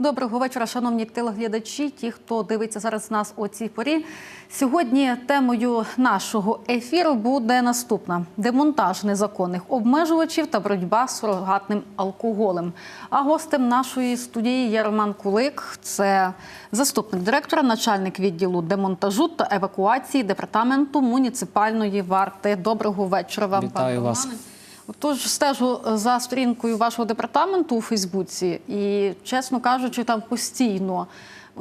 Доброго вечора, шановні телеглядачі, ті, хто дивиться зараз нас о цій порі. Сьогодні темою нашого ефіру буде наступна: демонтаж незаконних обмежувачів та боротьба з сурогатним алкоголем. А гостем нашої студії є Роман Кулик, це заступник директора, начальник відділу демонтажу та евакуації департаменту муніципальної варти. Доброго вечора вам, Вітаю пане вас. Романе. Тож стежу за сторінкою вашого департаменту у Фейсбуці, і чесно кажучи, там постійно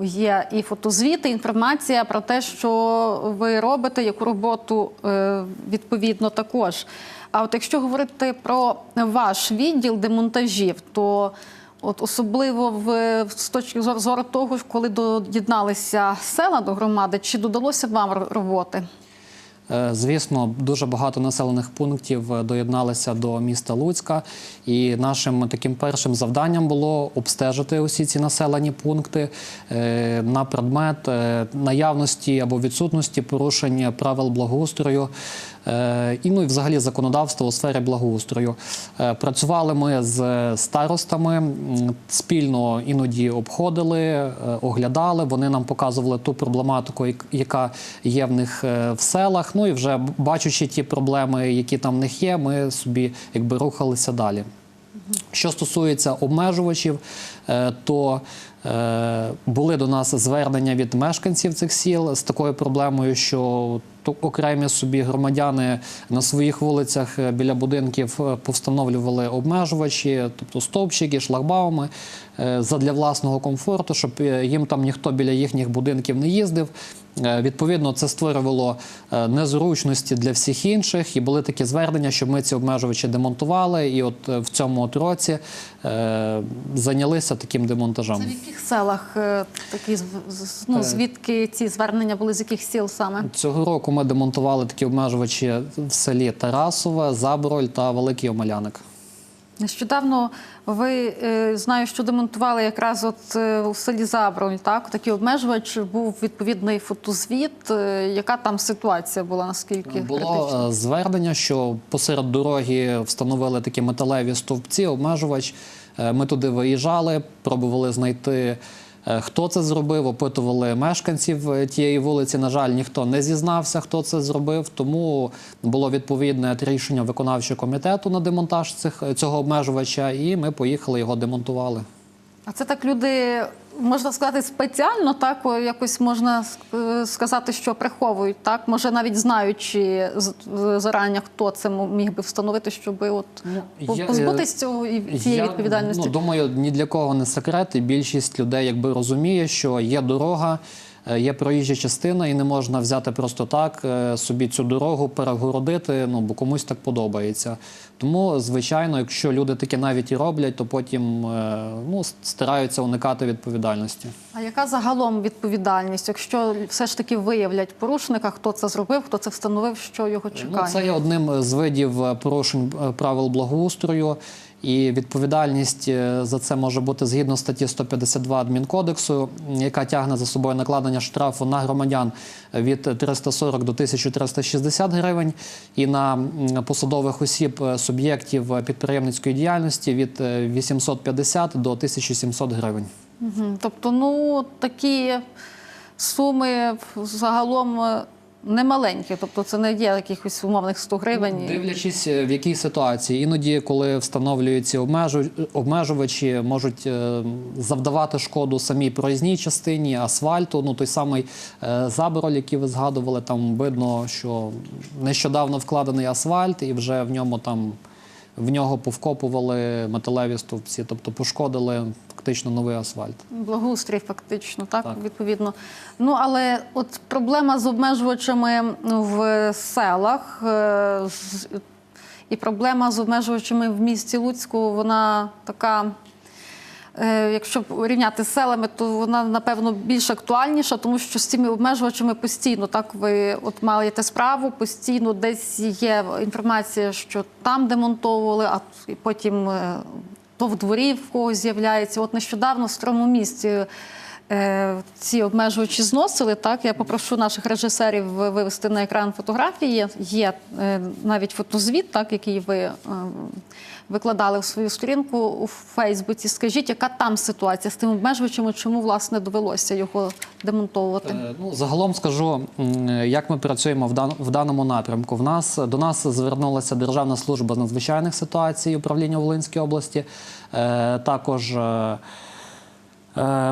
є і фотозвіти, і інформація про те, що ви робите, яку роботу е, відповідно також. А от якщо говорити про ваш відділ демонтажів, то от особливо в з точки зору того, коли доєдналися села до громади, чи додалося вам роботи? Е, Звісно, дуже багато населених пунктів е, доєдналися до міста Луцька, і нашим таким першим завданням було обстежити усі ці населені пункти е, на предмет наявності або відсутності порушення правил благоустрою. Е, І ну і взагалі законодавства у сфері благоустрою. Е, Працювали ми з старостами, спільно іноді обходили, е, оглядали. Вони нам показували ту проблематику, яка є в них в селах. Ну і вже бачучи ті проблеми, які там в них є, ми собі якби рухалися далі. Що стосується обмежувачів, то були до нас звернення від мешканців цих сіл з такою проблемою, що окремі собі громадяни на своїх вулицях е, біля будинків е, повстановлювали обмежувачі, тобто стовпчики, шлагбауми е, задля власного комфорту, щоб е, їм там ніхто біля їхніх будинків не їздив. Е, Відповідно, це створювало е, незручності для всіх інших, і були такі звернення, щоб ми ці обмежувачі демонтували. І от е, в цьому от році е, зайнялися таким демонтажем. Яких селах е, такі ну, звідки ці звернення були з яких сіл саме? Цього року ми демонтували такі обмежувачі в селі Тарасове, Заброль та Великий Омеляник. Нещодавно ви е, знаю, що демонтували якраз от е, у селі Забронь, так такий обмежувач був відповідний фотозвіт. Яка там ситуація була? Наскільки? Було е, звернення, що посеред дороги встановили такі металеві стовпці, обмежувач. Е, Ми туди виїжджали, пробували знайти. е, Хто це зробив, опитували мешканців е, тієї вулиці. На жаль, ніхто не зізнався, хто це зробив. Тому було відповідне рішення виконавчого комітету на демонтаж цих цього обмежувача, і ми поїхали його демонтували. А це так люди можна сказати спеціально, так якось можна е, сказати, що приховують, так може навіть знаючи зарані, хто це міг би встановити, щоб от позбутися я- цього і цієї Я, відповідальності. Ну, думаю, ні для кого не секрет, і більшість людей якби розуміє, що є дорога, е, є проїжджа частина, і не можна взяти просто так е, собі цю дорогу перегородити, ну бо комусь так подобається. Тому, звичайно, якщо люди таке навіть і роблять, то потім е, ну, стараються уникати відповідальності. А яка загалом відповідальність, якщо все ж таки виявлять порушника, хто це зробив, хто це встановив, що його чекає? Ну, це є одним з видів е, порушень е, правил благоустрою. І відповідальність е, за це може бути згідно статті 152 адмінкодексу, яка тягне за собою накладення штрафу на громадян від 340 до 1360 гривень, і на посадових осіб е, суб'єктів е, підприємницької діяльності від е, 850 до 1700 гривень. Тобто, ну такі суми загалом немаленькі, тобто це не є якихось умовних 100 гривень. Дивлячись, е, в якій ситуації. Іноді, коли встановлюють ці обмежу- обмежувачі, можуть е, завдавати шкоду самій проїзній частині, асфальту. Ну той самий е, забороль, який ви згадували, там видно, що нещодавно вкладений асфальт, і вже в ньому там в нього повкопували металеві стовпці, тобто пошкодили фактично новий асфальт. Благоустрій, фактично, так, Так. відповідно. Ну але от проблема з обмежувачами в селах е, і проблема з обмежувачами в місті Луцьку, вона така. е, Якщо порівняти з селами, то вона напевно більш актуальніша, тому що з цими обмежувачами постійно так ви от маєте справу, постійно десь є інформація, що там демонтовували, а потім е, то в дворі в когось з'являється. От нещодавно в старому місті ці обмежувачі зносили. Так, я попрошу наших режисерів вивести на екран фотографії. Є е, навіть фотозвіт, так, який ви е, викладали в свою сторінку у Фейсбуці. Скажіть, яка там ситуація з тим обмежувачем, чому власне довелося його демонтовувати? Е, Ну, загалом скажу, як ми працюємо в, дан- в даному напрямку. В нас до нас звернулася Державна служба з надзвичайних ситуацій управління Волинської області. Е, також е, е,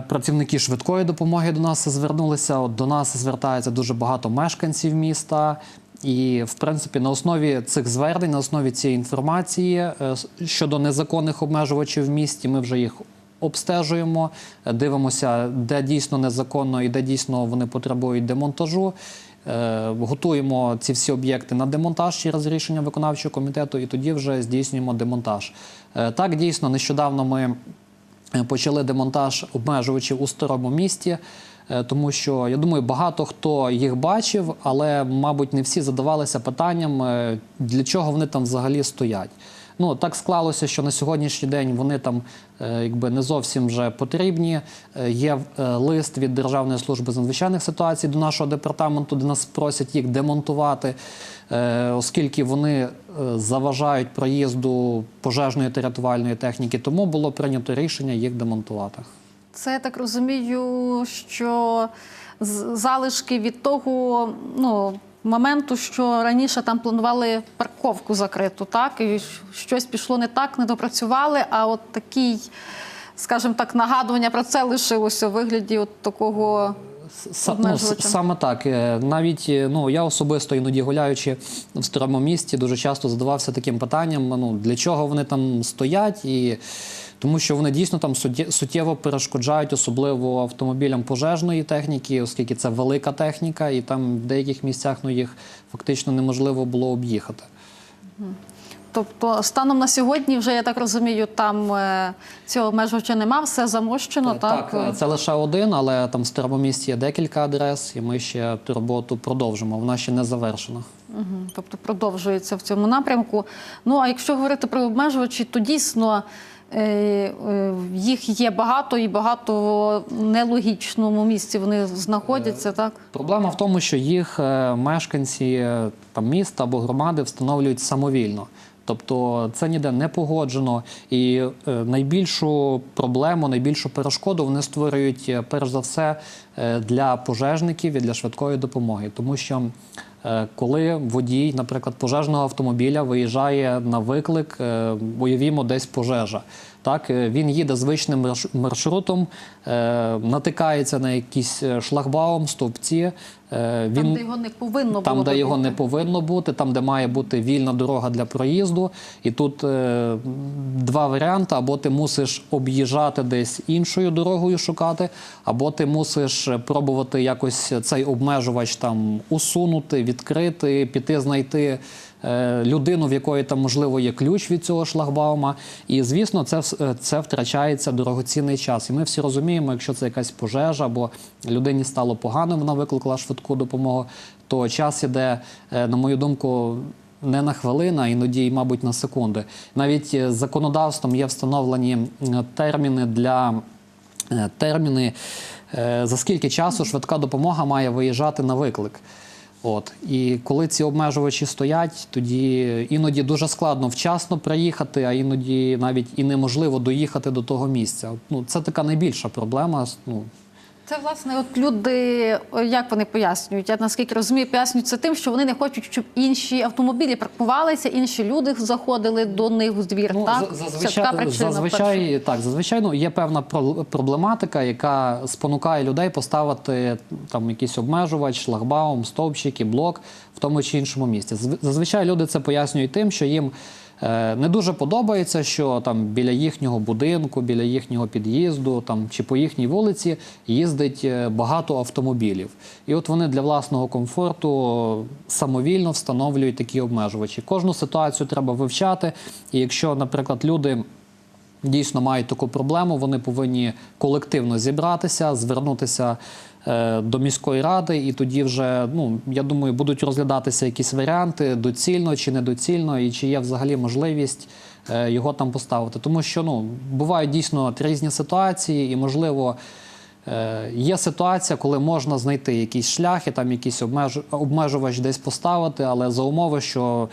працівники швидкої допомоги до нас звернулися. От до нас звертається дуже багато мешканців міста. І, в принципі, на основі цих звернень, на основі цієї інформації е, щодо незаконних обмежувачів в місті, ми вже їх обстежуємо, е, дивимося, де дійсно незаконно і де дійсно вони потребують демонтажу. Е, Готуємо ці всі об'єкти на демонтаж через рішення виконавчого комітету, і тоді вже здійснюємо демонтаж. Е, Так, дійсно, нещодавно ми е, почали демонтаж обмежувачів у старому місті. е, Тому що я думаю, багато хто їх бачив, але, мабуть, не всі задавалися питанням, е, для чого вони там взагалі стоять. Ну так склалося, що на сьогоднішній день вони там е, якби не зовсім вже потрібні. Е, Є е, лист від Державної служби з надзвичайних ситуацій до нашого департаменту, де нас просять їх демонтувати, оскільки вони заважають проїзду пожежної та рятувальної техніки. Тому було прийнято рішення їх демонтувати. Це я так розумію, що залишки від того ну, моменту, що раніше там планували парковку закриту, так? І щось пішло не так, не допрацювали, а от такий, скажімо так, нагадування про це лишилося у вигляді от такого. Ну, саме так. Е, Навіть е, ну я особисто іноді гуляючи в старому місті, дуже часто задавався таким питанням: ну для чого вони там стоять, і тому що вони дійсно там суттє- суттєво перешкоджають, особливо автомобілям пожежної техніки, оскільки це велика техніка, і там в деяких місцях ну їх фактично неможливо було об'їхати. Тобто, станом на сьогодні, вже я так розумію, там е, цього обмежувача нема, все замощено, так? так, це лише один, але там в старому місті є декілька адрес, і ми ще ту роботу продовжимо. Вона ще не завершена. Тобто продовжується в цьому напрямку. Ну а якщо говорити про обмежувачі, то дійсно їх є багато і багато в нелогічному місці вони знаходяться, так? Проблема в тому, що їх е, мешканці е, там міста або громади встановлюють самовільно. Тобто це ніде не погоджено, і е, найбільшу проблему, найбільшу перешкоду вони створюють е, перш за все е, для пожежників і для швидкої допомоги, тому що е, коли водій, наприклад, пожежного автомобіля виїжджає на виклик, е, уявімо, десь пожежа. Так, е, він їде звичним маршрутом, е, натикається на якийсь е, шлагбаум, стовпці. е, Там, де його не повинно було там, де би його бути. не повинно бути, там, де має бути вільна дорога для проїзду. І тут е, два варіанти: або ти мусиш об'їжджати десь іншою дорогою шукати, або ти мусиш пробувати якось цей обмежувач там усунути, відкрити, піти знайти. е, Людину, в якої там можливо є ключ від цього шлагбаума, і звісно, це е, це втрачається дорогоцінний час. І ми всі розуміємо, якщо це якась пожежа або людині стало погано, вона викликала швидку допомогу, то час іде, е, на мою думку, не на хвилину, а іноді, мабуть, на секунди. Навіть законодавством є встановлені терміни для терміни, за скільки часу швидка допомога має виїжджати на виклик. От і коли ці обмежувачі стоять, тоді іноді дуже складно вчасно приїхати, а іноді навіть і неможливо доїхати до того місця. Ну це така найбільша проблема. Ну Це власне, от люди, як вони пояснюють? Я наскільки розумію, пояснюють це тим, що вони не хочуть, щоб інші автомобілі паркувалися, інші люди заходили до них в двір. Ну, так? зазвичай, така причина. зазвичай, так, зазвичай ну, є певна про- проблематика, яка спонукає людей поставити там якийсь обмежувач, шлагбаум, стовпчик і блок в тому чи іншому місці. Зв- Зазвичай люди це пояснюють тим, що їм не дуже подобається, що там біля їхнього будинку, біля їхнього під'їзду там, чи по їхній вулиці їздить е, багато автомобілів. І от вони для власного комфорту самовільно встановлюють такі обмежувачі. Кожну ситуацію треба вивчати. І якщо, наприклад, люди дійсно мають таку проблему, вони повинні колективно зібратися, звернутися е, до міської ради, і тоді вже, ну я думаю, будуть розглядатися якісь варіанти доцільно чи недоцільно, і чи є взагалі можливість е, його там поставити. Тому що ну бувають дійсно різні ситуації, і можливо. Е, Є ситуація, коли можна знайти якісь шляхи, там якийсь обмежувач десь поставити, але за умови, що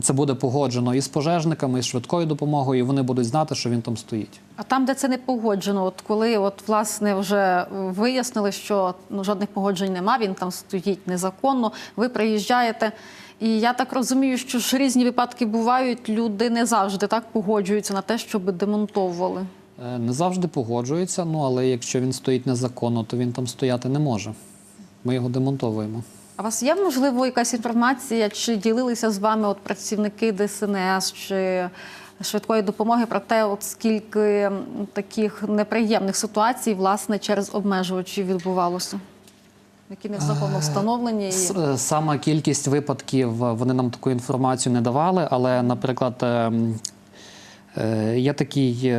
це буде погоджено і з пожежниками, і з швидкою допомогою, і вони будуть знати, що він там стоїть. А там, де це не погоджено, от коли от власне вже вияснили, що ну, жодних погоджень нема, він там стоїть незаконно, ви приїжджаєте. І я так розумію, що ж різні випадки бувають, люди не завжди так погоджуються на те, щоб демонтовували. Е, Не завжди погоджується, ну але якщо він стоїть незаконно, то він там стояти не може. Ми його демонтовуємо. А у вас є можливо якась інформація, чи ділилися з вами от працівники ДСНС чи швидкої допомоги про те, от скільки таких неприємних ситуацій власне через обмежувачі відбувалося? Які незаконно встановлені і е, Сама кількість випадків е, вони нам таку інформацію не давали, але, наприклад, е, м, е, є такий.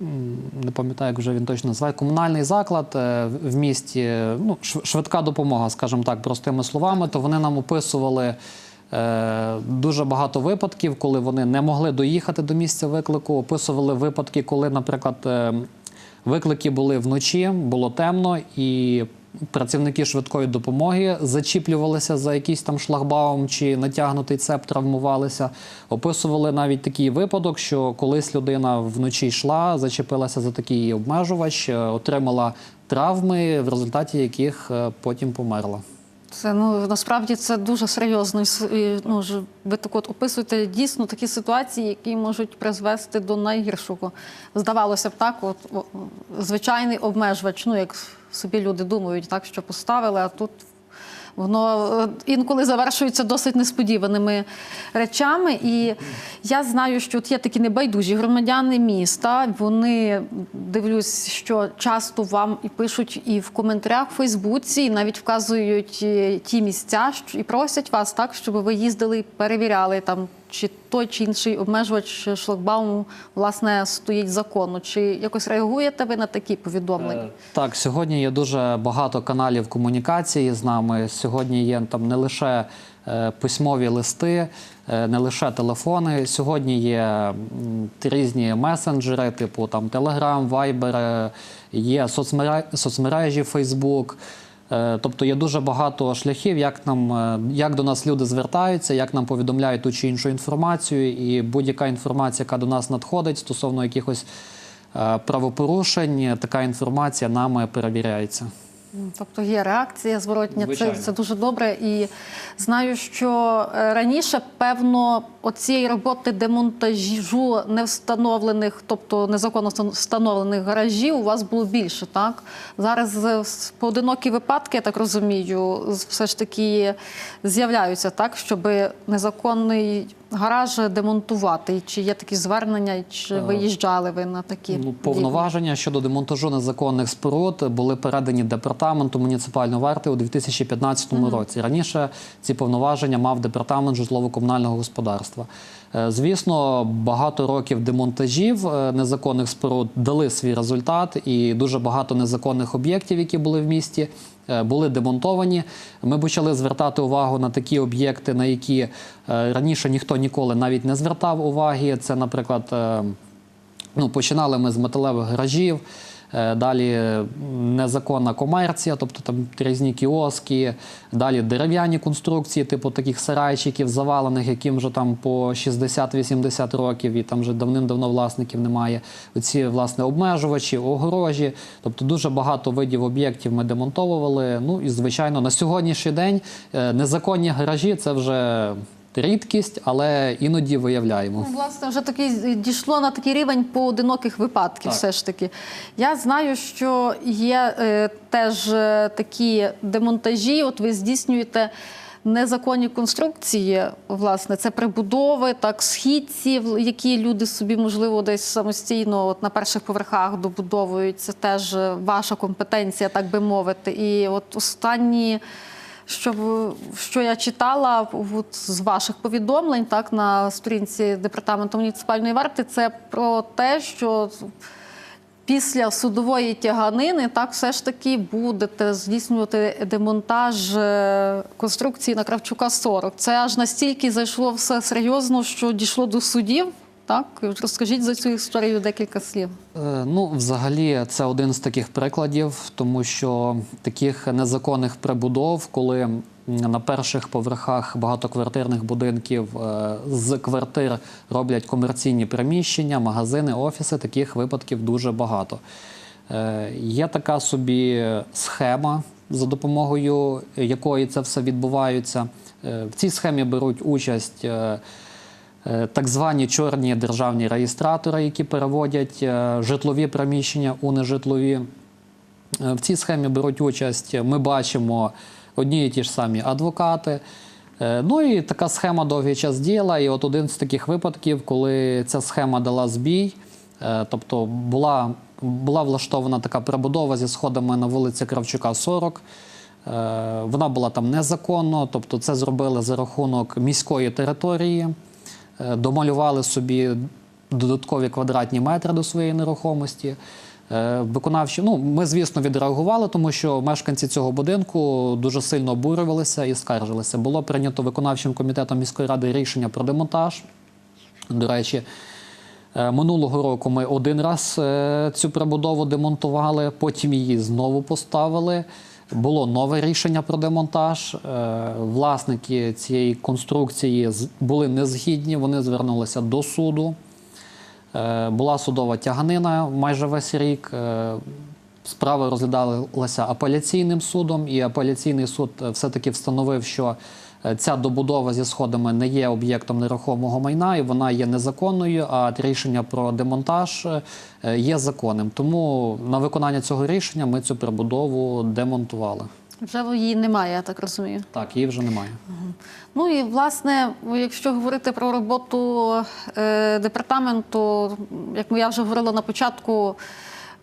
Не пам'ятаю, як вже він точно називає, комунальний заклад е, в місті, ну, швидка допомога, скажімо так, простими словами, то вони нам описували е, дуже багато випадків, коли вони не могли доїхати до місця виклику. Описували випадки, коли, наприклад, е, виклики були вночі, було темно, і працівники швидкої допомоги зачіплювалися за якийсь там шлагбаум чи натягнутий цеп, травмувалися. Описували навіть такий випадок, що колись людина вночі йшла, зачепилася за такий обмежувач, е, отримала травми, в результаті яких е, потім померла. Це ну насправді це дуже серйозно. Ну ви так от описуєте дійсно такі ситуації, які можуть призвести до найгіршого. Здавалося б, так, от звичайний обмежувач. Ну як собі люди думають, так що поставили, а тут. Воно е, інколи завершується досить несподіваними речами. І я знаю, що от є такі небайдужі громадяни міста. Вони дивлюсь, що часто вам і пишуть і в коментарях в Фейсбуці, і навіть вказують е, ті місця що- і просять вас так, щоб ви їздили перевіряли там. Чи той чи інший обмежувач шлагбауму власне стоїть законно? Чи якось реагуєте ви на такі повідомлення? Е, Так, сьогодні є дуже багато каналів комунікації з нами. Сьогодні є там не лише е, письмові листи, е, не лише телефони. Сьогодні є різні месенджери, типу там Telegram, Viber, є соцмере- соцмережі Facebook. Е, Тобто є дуже багато шляхів, як нам е, як до нас люди звертаються, як нам повідомляють ту чи іншу інформацію, і будь-яка інформація, яка до нас надходить стосовно якихось е, правопорушень, така інформація нами перевіряється. Тобто є реакція зворотня, це, це дуже добре. І знаю, що е, раніше, певно, оцієї роботи демонтажу невстановлених, тобто незаконно встановлених гаражів, у вас було більше, так? Зараз е, поодинокі випадки, я так розумію, все ж таки з'являються, так, щоб незаконний гараж демонтувати. Чи є такі звернення, чи виїжджали ви на такі Ну, дії? повноваження щодо демонтажу незаконних споруд були передані департаменту муніципальної варти у 2015 році. Раніше ці повноваження мав департамент житлово-комунального господарства. Е, Звісно, багато років демонтажів е, незаконних споруд дали свій результат, і дуже багато незаконних об'єктів, які були в місті, е, були демонтовані. Ми почали звертати увагу на такі об'єкти, на які е, раніше ніхто ніколи навіть не звертав уваги. Це, наприклад, е, Ну, починали ми з металевих гаражів, е, далі е, незаконна комерція, тобто там різні кіоски, далі дерев'яні конструкції, типу таких сарайчиків, завалених, яким вже там по 60-80 років, і там вже давним-давно власників немає. Оці власне обмежувачі, огорожі. Тобто дуже багато видів об'єктів ми демонтовували. Ну і звичайно, на сьогоднішній день е, незаконні гаражі це вже рідкість, але іноді виявляємо. Ну, власне, вже такий дійшло на такий рівень поодиноких випадків. Так. Все ж таки, я знаю, що є е, теж е, такі демонтажі. От ви здійснюєте. Незаконні конструкції, власне, це прибудови, так, східці, які люди собі, можливо, десь самостійно от на перших поверхах добудовують. Це теж е, ваша компетенція, так би мовити. І от останні що, що я читала от, з ваших повідомлень, так на сторінці департаменту муніципальної варти, це про те, що після судової тяганини так все ж таки будете здійснювати демонтаж е, конструкції на Кравчука 40. Це аж настільки зайшло все серйозно, що дійшло до судів. Так, розкажіть за цю історію декілька слів. Е, Ну, взагалі, це один з таких прикладів, тому що таких незаконних прибудов, коли на перших поверхах багатоквартирних будинків е, з квартир роблять комерційні приміщення, магазини, офіси, таких випадків дуже багато. Е, Є така собі схема, за допомогою якої це все відбувається. В цій схемі беруть участь. Е, так звані чорні державні реєстратори, які переводять е, житлові приміщення у нежитлові. Е, В цій схемі беруть участь, ми бачимо одні і ті ж самі адвокати. Ну і така схема довгий час діяла. І от один з таких випадків, коли ця схема дала збій, тобто була, була влаштована така перебудова зі сходами на вулиці Кравчука, 40. Е, Вона була там незаконно, тобто це зробили за рахунок міської території, домалювали собі додаткові квадратні метри до своєї нерухомості. Е, Виконавчі, ну ми звісно відреагували, тому що мешканці цього будинку дуже сильно обурювалися і скаржилися. Було прийнято виконавчим комітетом міської ради рішення про демонтаж. До речі, е, минулого року ми один раз е, цю прибудову демонтували, потім її знову поставили. Було нове рішення про демонтаж. Е, Власники цієї конструкції були незгідні, вони звернулися до суду. Е, Була судова тяганина майже весь рік. Е, Справа розглядалася апеляційним судом, і апеляційний суд все-таки встановив, що ця добудова зі сходами не є об'єктом нерухомого майна, і вона є незаконною, а рішення про демонтаж е, є законним. Тому на виконання цього рішення ми цю прибудову демонтували. Вже її немає, я так розумію. Так, її вже немає. Ну і власне, якщо говорити про роботу е, департаменту, як я вже говорила на початку,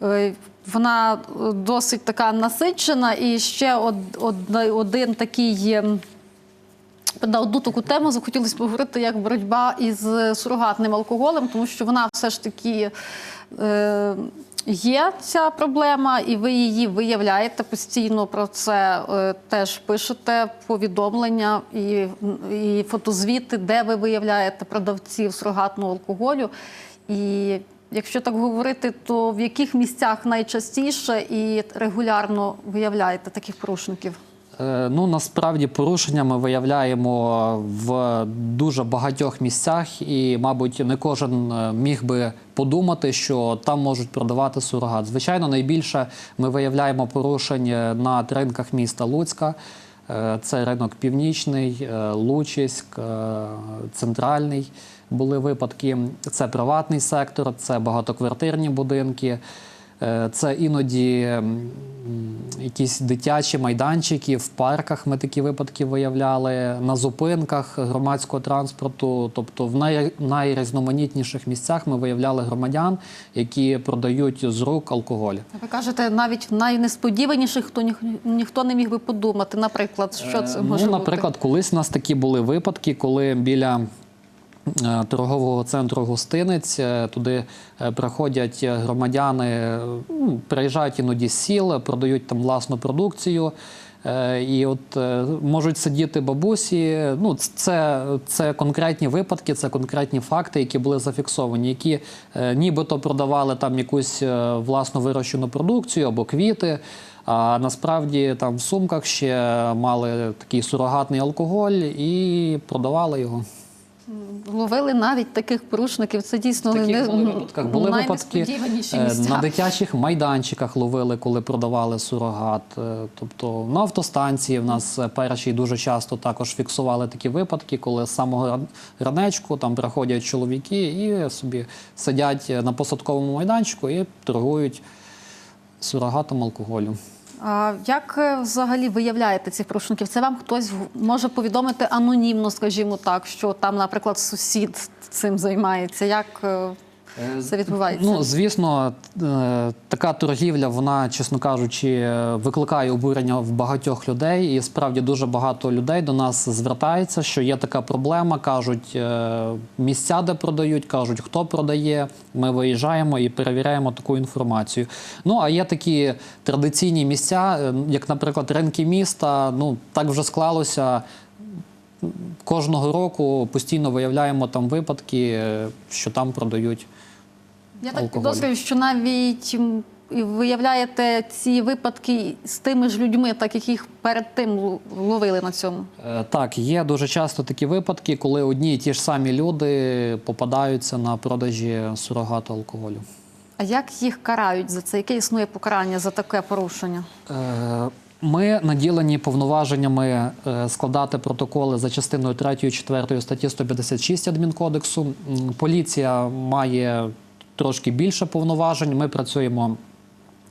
е, вона досить така насичена. І ще од, од- один такий. На одну таку тему захотілося поговорити як боротьба із сурогатним алкоголем, тому що вона все ж таки е, є ця проблема, і ви її виявляєте постійно про це е, теж пишете повідомлення і, і фотозвіти, де ви виявляєте продавців сурогатного алкоголю. І якщо так говорити, то в яких місцях найчастіше і регулярно виявляєте таких порушників? Е, Ну насправді порушення ми виявляємо в дуже багатьох місцях, і, мабуть, не кожен е, міг би подумати, що там можуть продавати сурогат. Звичайно, найбільше ми виявляємо порушень е, на ринках міста Луцька. Це ринок Північний, Лучиськ, Центральний були випадки. Це приватний сектор, це багатоквартирні будинки. Е, Це іноді якісь дитячі майданчики в парках. Ми такі випадки виявляли на зупинках громадського транспорту. Тобто, в най- найрізноманітніших місцях ми виявляли громадян, які продають з рук алкоголь. Ви кажете, навіть в найнесподіваніших, хто ніх, ніхто не міг би подумати. Наприклад, що це Е, може ну, наприклад, колись у нас такі були випадки, коли біля е, торгового центру гостиниць е, туди е, приходять е, громадяни, е, ну, приїжджають іноді з сіл, продають там власну продукцію. Е, І от е, можуть сидіти бабусі. Ну, це, це конкретні випадки, це конкретні факти, які були зафіксовані, які е, нібито продавали там якусь е, власно вирощену продукцію або квіти. А насправді там в сумках ще мали такий сурогатний алкоголь і продавали його. Ловили навіть таких порушників. Це дійсно таких не були випадках були випадки е, на дитячих майданчиках ловили, коли продавали сурогат. Е, Тобто на автостанції в нас е, перші дуже часто також фіксували такі випадки, коли з самого ран- ранечку там приходять чоловіки і собі сидять на посадковому майданчику і торгують сурогатом алкоголю. Як е, взагалі виявляєте цих порушників? Це вам хтось може повідомити анонімно, скажімо так, що там, наприклад, сусід цим займається. Як е, це відбувається? Ну, звісно, е, така торгівля, вона, чесно кажучи, е, викликає обурення в багатьох людей. І справді дуже багато людей до нас звертається, що є така проблема. кажуть е, місця, де продають, кажуть, хто продає. Ми виїжджаємо і перевіряємо таку інформацію. Ну а є такі традиційні місця, е, як, наприклад, ринки міста. Ну так вже склалося. кожного року постійно виявляємо там випадки, е, що там продають. Я так Алкоголь. підозрюю, що навіть виявляєте ці випадки з тими ж людьми, так як їх перед тим ловили на цьому. Е, Так, є дуже часто такі випадки, коли одні і ті ж самі люди попадаються на продажі сурогату алкоголю. А як їх карають за це? Яке існує покарання за таке порушення? Е, Ми наділені повноваженнями е, складати протоколи за частиною 3 4 статті 156 адмінкодексу. Поліція має трошки більше повноважень. Ми працюємо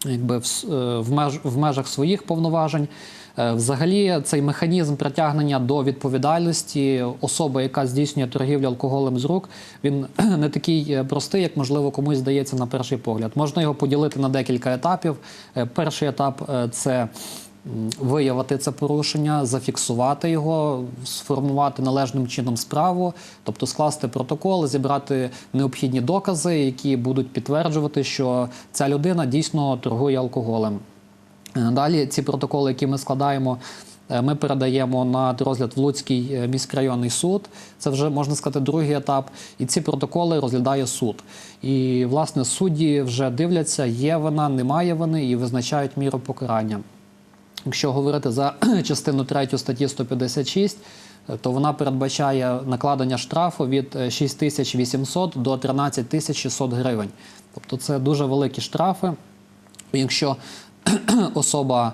якби в, е, в, меж, в межах своїх повноважень. Е, Взагалі, цей механізм притягнення до відповідальності особи, яка здійснює торгівлю алкоголем з рук, він не такий е, простий, як можливо комусь здається на перший погляд. Можна його поділити на декілька етапів. Перший етап це виявити це порушення, зафіксувати його, сформувати належним чином справу, тобто скласти протокол, зібрати необхідні докази, які будуть підтверджувати, що ця людина дійсно торгує алкоголем. Е, Далі ці протоколи, які ми складаємо, е, ми передаємо на розгляд в Луцький е, міськрайонний суд. Це вже можна сказати другий етап. І ці протоколи розглядає суд. І власне судді вже дивляться, є вина, немає вини, і визначають міру покарання. Якщо говорити за частину 3 статті 156, е, то вона передбачає накладення штрафу від е, 6800 до 13600 гривень. Тобто це дуже великі штрафи. Якщо особа е,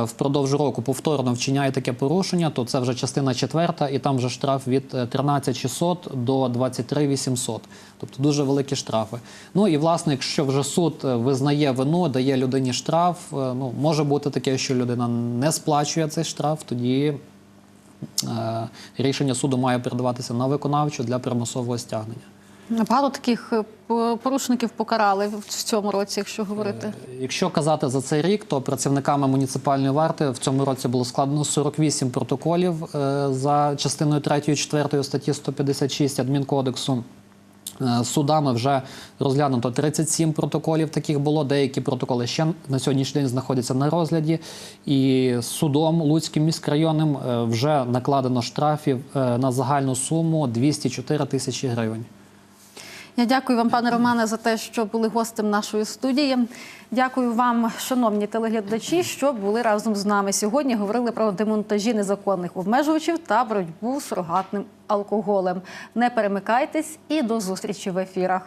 впродовж року повторно вчиняє таке порушення, то це вже частина четверта, і там вже штраф від е, 13600 до 23800. Тобто дуже великі штрафи. Ну і власне, якщо вже суд е, визнає вину, дає людині штраф, е, ну може бути таке, що людина не сплачує цей штраф, тоді е, рішення суду має передаватися на виконавчу для примусового стягнення. Багато таких е, порушників покарали в цьому році, якщо говорити. Якщо казати за цей рік, то працівниками муніципальної варти в цьому році було складено 48 протоколів е, за частиною 3 4 статті 156 адмінкодексу. Е, Судами вже розглянуто 37 протоколів. Таких було. Деякі протоколи ще на сьогоднішній день знаходяться на розгляді. І судом Луцьким міськрайонним е, вже накладено штрафів е, на загальну суму 204 тисячі гривень. Я дякую вам, пане Романе, за те, що були гостем нашої студії. Дякую вам, шановні телеглядачі, що були разом з нами. Сьогодні говорили про демонтажі незаконних обмежувачів та боротьбу з рогатним алкоголем. Не перемикайтесь і до зустрічі в ефірах.